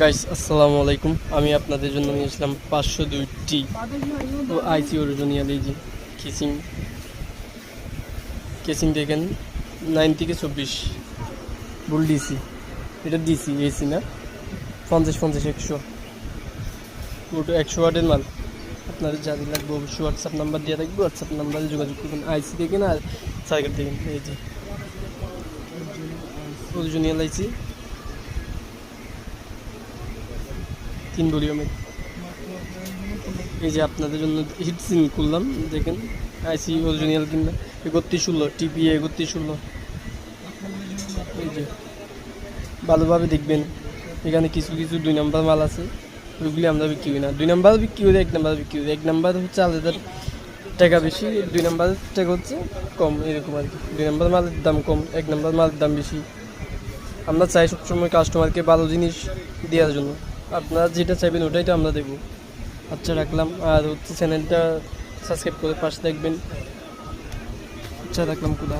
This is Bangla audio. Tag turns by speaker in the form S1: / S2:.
S1: গাইস আসসালামু আলাইকুম। আমি আপনাদের জন্য নিয়ে আসলাম পাঁচশো দুইটি আইসি অরিজিনাল এই যে কেসিং। কেসিং দেখেন নাইন থেকে চব্বিশ। বুল ডিসি এটা ডিসি এসি না? পঞ্চাশ পঞ্চাশ, একশো। ওটা একশো ওয়াটের মাল। আপনাদের যাদের লাগবে অবশ্যই হোয়াটসঅ্যাপ নাম্বার দিয়ে রাখব। হোয়াটসঅ্যাপ নাম্বারে যোগাযোগ করবেন। আইসি দেখেন আর সার্কিট দেখেন, এই যে। Original IC. তিন ভলিউমের এই যে আপনাদের জন্য হিট সিন করলাম দেখেন আইসি অরিজিনাল কিনা একত্রিশ ষোলো টিপিএ একত্রিশ ষোলো। এই যে, ভালোভাবে দেখবেন, এখানে কিছু কিছু দুই নাম্বার মাল আছে, ওইগুলি আমরা বিক্রি করি না। দুই নাম্বার বিক্রি করি, এক নাম্বার বিক্রি করি। এক নাম্বার হচ্ছে আলাদা টাকা বেশি, দুই নাম্বার টাকা হচ্ছে কম, এরকম আর কি। দুই নাম্বার মালের দাম কম, এক নাম্বার মালের দাম বেশি। আমরা চাই সবসময় কাস্টমারকে ভালো জিনিস দেওয়ার জন্য। আপনারা যেটা চাইবেন ওটাই তো আমরা দেবো। আচ্ছা রাখলাম। আর হচ্ছে চ্যানেলটা সাবস্ক্রাইব করে পাশে দেখবেন। আচ্ছা রাখলাম, খুদা।